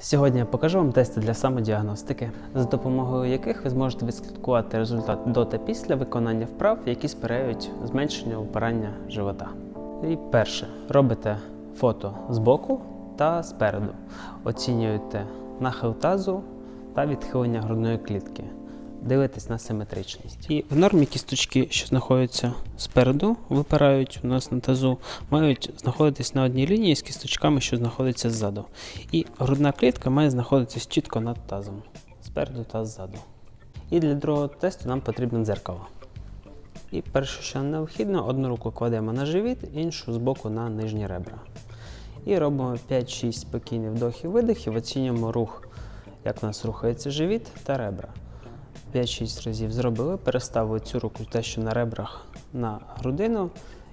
Сьогодні я покажу вам тести для самодіагностики, за допомогою яких ви зможете відслідкувати результат до та після виконання вправ, які сприяють зменшенню упирання живота. І перше, робите фото збоку та спереду. Оцінюєте нахил тазу та відхилення грудної клітки. Дивитесь на симетричність. І в нормі кісточки, що знаходяться спереду, випирають у нас на тазу, мають знаходитись на одній лінії з кісточками, що знаходяться ззаду. І грудна клітка має знаходитись чітко над тазом, спереду та ззаду. І для другого тесту нам потрібно дзеркало. І перше, що необхідно, одну руку кладемо на живіт, іншу збоку на нижні ребра. І робимо 5-6 спокійних вдохів видихів, оцінюємо рух, як у нас рухається живіт та ребра. 5-6 разів зробили, переставили цю руку те, що на ребрах на грудину,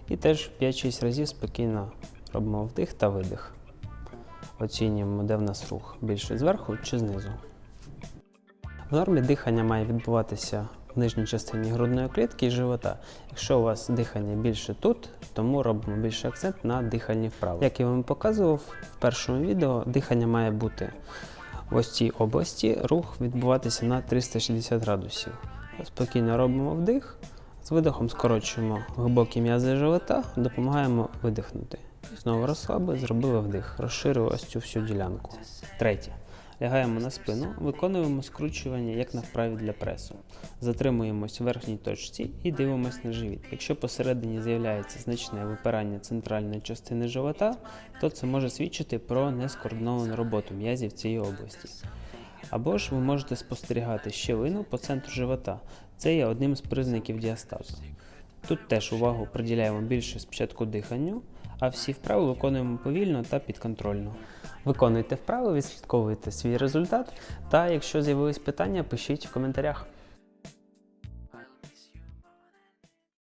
і теж 5-6 разів спокійно робимо вдих та видих. Оцінюємо, де в нас рух більше зверху чи знизу. В нормі дихання має відбуватися в нижній частині грудної клітки і живота. Якщо у вас дихання більше тут, тому робимо більше акцент на диханні вправо. Як я вам показував в першому відео, дихання має бути ось цій області, рух відбуватися на 360 градусів. Спокійно робимо вдих, з видихом скорочуємо глибокі м'язи живота, допомагаємо видихнути. Знову розслабили, зробили вдих, розширили ось цю всю ділянку. Третє. Лягаємо на спину, виконуємо скручування як на вправі для пресу. Затримуємось в верхній точці і дивимось на живіт. Якщо посередині з'являється значне випирання центральної частини живота, то це може свідчити про нескоординовану роботу м'язів цієї області. Або ж ви можете спостерігати щелину по центру живота. Це є одним з признаків діастазу. Тут теж увагу приділяємо більше спочатку диханню, а всі вправи виконуємо повільно та підконтрольно. Виконуйте вправи, відслідковуйте свій результат, та якщо з'явились питання, пишіть в коментарях.